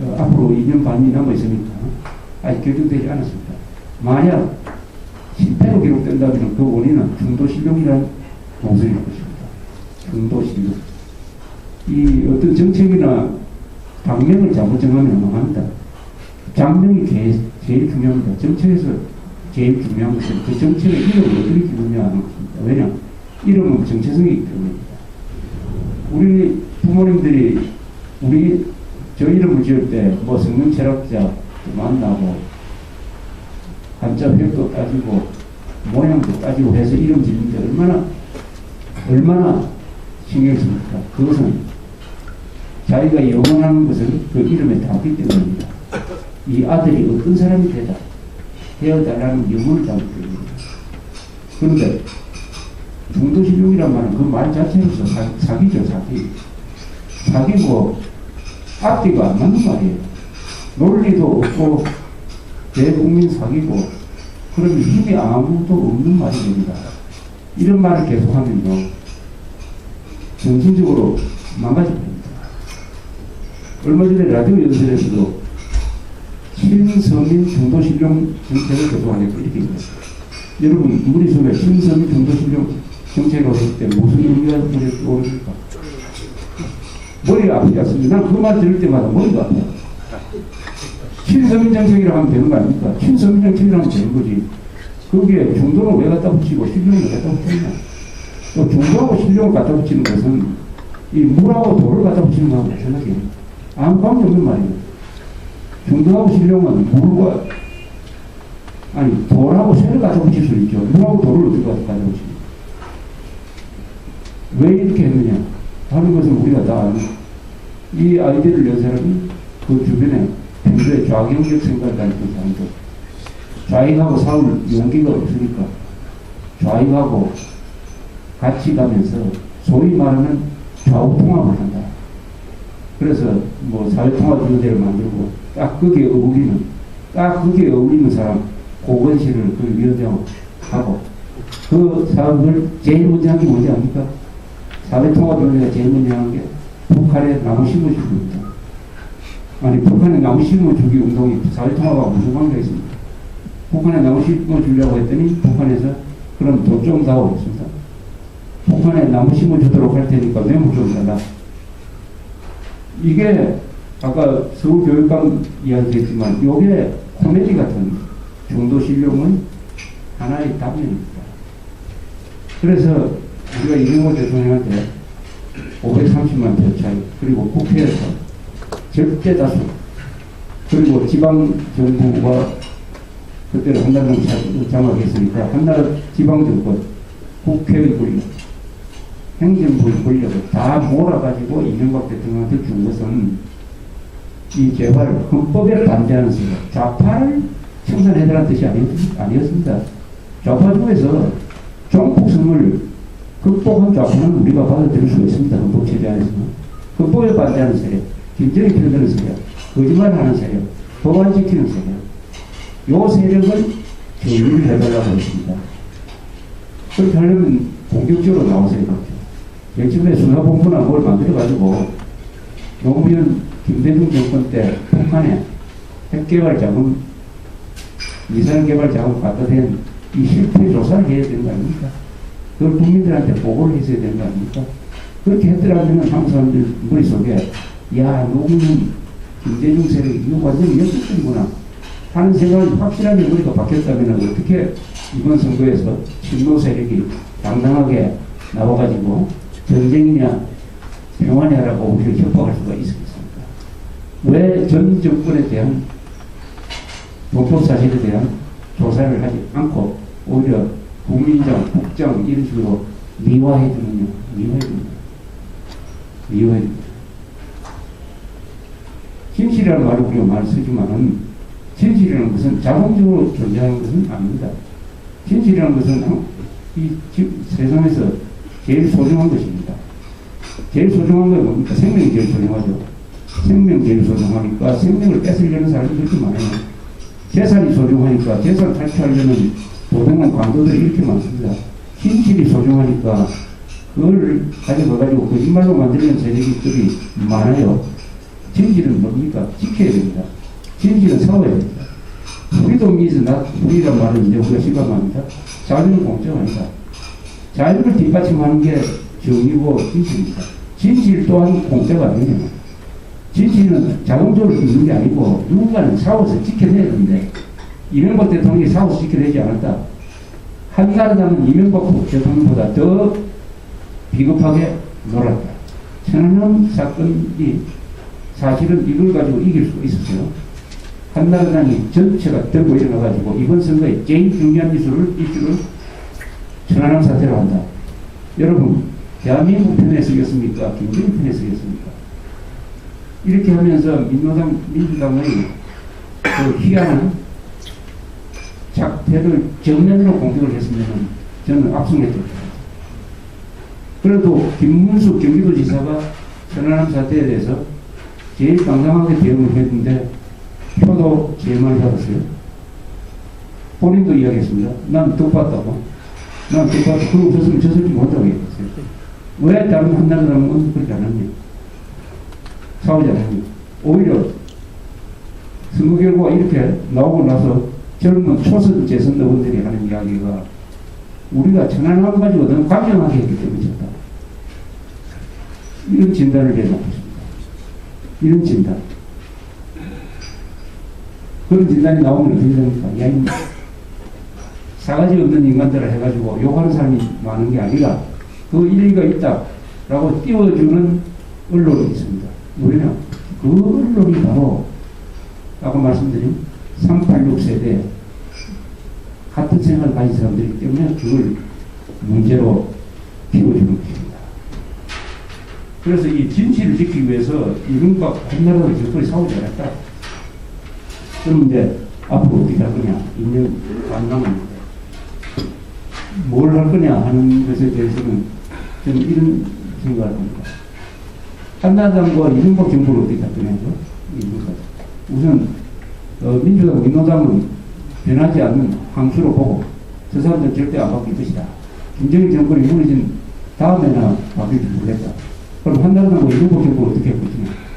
어, 앞으로 2년 반이 남아 있으니까 아직 결정되지 않았습니다. 만약 실패로 기록된다면 그 원인은 중도실용이라는 동설일 것입니다. 중도실용. 이 어떤 정책이나 방향을 잘못 정하면 망합니다. 제일, 제일 중요합니다. 정책에서 제일 중요한 것은 그 정책의 이름을 어떻게 기느냐 하는 것입니다. 왜냐? 이름은 정체성이기 때문입니다. 우리 부모님들이 우리 저 이름을 지을 때 뭐 성능 철학자 만나고 한자 획도 따지고 모양도 따지고 해서 이름 짓는데 얼마나 얼마나 신경 씁니까? 그것은 자기가 영원하는 것은 그 이름에 담기 때문입니다. 이 아들이 어떤 사람이 되다 되어달라는 영혼을 담기 때문입니다. 그런데 중도실용이란 말은 그 말 자체로서 사, 사기죠 사기. 사기고 앞뒤가 안 맞는 말이에요. 논리도 없고 대국민 사기고 그러면 힘이 아무도 없는 말이 됩니다. 이런 말을 계속하면요 정신적으로 망가져 버립니다. 얼마 전에 라디오 연설에서도 신서민 중도실용 정책을 계속하니까 이렇게 얘기했어요. 여러분 머릿속에 신서민 중도실용 정책을 했을 때 무슨 의미가 머리에 떠오릅니까? 머리가 아프지 않습니다. 난그말 들을 때마다 머리가 아파요. 신서민 정책이라고 하면 되는 거 아닙니까? 신서민 정책이라고 하면 되는 거지. 거기에 중도는 왜 갖다 붙이고 왜 갖다 붙이냐? 또 중도하고 실용을 갖다 붙이는 것은 이 물하고 돌을 갖다 붙이는 거하고 마찬가지예요. 아무 관계 없는 말이에요. 중도하고 실용은 물과 아니 돌하고 쇠를 갖다 붙일 수 있죠. 물하고 돌을 어떻게 갖다 붙이냐? 왜 이렇게 했느냐 하는 것을 우리가 다 아는 이 아이디어를 낸 사람이 그 주변에 평소에 좌경적 생각을 가지고 사람들 좌익하고 싸울 용기가 없으니까 좌익하고 같이 가면서 소위 말하는 좌우 통합을 한다. 그래서 뭐 사회통합위원회를 만들고 딱 거기에 어울리는 딱 거기에 어울리는 사람 고건실을 그 위원장 하고 하고 그 사업을 제일 먼저 한 게 뭔지 압니까? 사회통합위원회가 제일 먼저 한게 북한에 나무 심어주기 운동. 아니 북한에 나무 심어주기 운동이 사회통합하고 무슨 관계가 있습니까? 북한에 나무 심어주려고 했더니 북한에서 그럼 돈좀 다오 했습니다. 북한에 나무 심어주도록 할 테니까 뇌물 좀 달라. 이게 아까 서울 교육감 이야기했지만 이게 코미디 같은 중도 실용은 하나의 답입니다. 그래서 우리가 이명호 대통령한테 530만 표 차이 그리고 국회에서 절대 다수 그리고 지방 정부가 그때는 한나라당 장악했으니까 한나라 지방 정권 국회의 권력 행정부의 권력을 다 몰아가지고 이명박 대통령한테 준 것은 이 재발 헌법에 반대하는 세력 좌파를 청산해달라는 뜻이 아니었습니다. 좌파 중에서 정폭성을 극복한 좌파는 우리가 받아들일 수가 있습니다. 헌법 체제 안에서는. 헌법에 반대하는 세력, 김정이 편드는 세력, 거짓말하는 세력, 법안 지키는 세력. 요 세력을 정리를 해달라고 했습니다. 그렇게 하려면 공격적으로 되죠. 요즘에 수사본부나 뭘 만들어가지고 노무현 김대중 정권 때 북한에 핵개발 자금, 미사일 개발 자금 갖다 댄이 실패 조사를 해야 거 아닙니까? 그걸 국민들한테 보고를 했어야 되는 거 아닙니까? 그렇게 했더라면 한국 사람들 머릿속에 야 노무현 김대중 세력이 이거 완전히 역습이구나 하는 생각이 확실하게 머리가 바뀌었다면 어떻게 이번 선거에서 친노 세력이 당당하게 나와가지고 전쟁이냐 평화냐라고 우리를 협박할 수가 있었겠습니까? 왜 전 정권에 대한 도표 사실에 대한 조사를 하지 않고 오히려 국민장, 국장 이런 식으로 미화해 주느냐 미화해 주느냐 미화해 주느냐 진실이라는 말을 우리가 많이 쓰지만은 진실이라는 것은 자동적으로 존재하는 것은 아닙니다. 진실이라는 것은 이 세상에서 제일 소중한 것입니다. 제일 소중한 건 뭡니까? 생명이 제일 소중하죠. 생명 제일 소중하니까 생명을 뺏으려는 사람이 그렇게 많아요. 재산이 소중하니까 재산 탈취하려는 도둑만 강도들이 이렇게 많습니다. 진실이 소중하니까 그걸 가져가가지고 거짓말로 만들려는 세력들이 많아요. 진실은 뭡니까? 지켜야 됩니다. 진실은 싸워야 됩니다. 우리도 미스 나 우리란 말은 이제 우리가 실감합니다. 자유는 공짜가 아니다. 자유를 뒷받침하는 게 정의고 진실입니다. 진실 또한 공짜가 아니에요. 진실은 자동적으로 있는 게 아니고 누군가는 싸워서 지켜내야 되는데 이명박 대통령이 싸워서 지켜내지 않았다. 한나라당은 이명박 대통령보다 더 비겁하게 놀았다. 천안함 사건이 사실은 이걸 가지고 이길 수 있었어요. 한나라당이 전체가 들고 일어나가지고 이번 선거에 제일 중요한 이슈를, 이슈를 천안함 사태로 한다. 여러분, 대한민국 편에 서겠습니까? 김정일 편에 서겠습니까? 이렇게 하면서 민주당, 민주당의 그 희한한 작태를 정면으로 공격을 했으면 저는 압승했죠. 그래도 김문수 경기도지사가 천안함 사태에 대해서 제일 당당하게 대응을 했는데 표도 제일 많이 받았어요. 본인도 이야기했습니다. 난 덕봤다고. 난 덕봤다. 그러고 졌으면 졌을지 못하고 얘기했어요. 왜 다른 한나라당은 그렇게 안 합니까? 싸우지 않습니다. 오히려 선거 결과가 이렇게 나오고 나서 젊은 초선 재선 의원들이 하는 이야기가 우리가 천안함 가지고 너무 강경하게 했기 때문에 졌다. 이런 진단을 내놓고 있습니다. 이런 진단. 그런 진단이 나오면 어떻게 됩니까? 야, 이 사가지 없는 인간들을 해가지고 욕하는 사람이 많은 게 아니라 그 일리가 있다라고 띄워주는 언론이 있습니다. 우리는 그 언론이 바로 아까 말씀드린 386 세대 같은 생각을 가진 사람들이기 때문에 그걸 문제로 키워주는 것입니다. 그래서 이 진실을 지키기 위해서 이른바 한나라를 적절히 싸우지 않았다. 그럼 이제 앞으로 어떻게 할 거냐. 2년 반 남았는데. 뭘 할 거냐 하는 것에 대해서는 저는 이런 생각을 합니다. 한나라당과 이른바 정부를 어떻게 할. 이른바. 우선 어, 민주당, 민노당은 변하지 않는 항수로 보고 저 사람들 절대 안 바뀔 것이다. 김정일 정권이 무너진 다음에나 바뀔지 모르겠다. 그럼 한나라당과 이른바 정부를 어떻게 할 것이냐.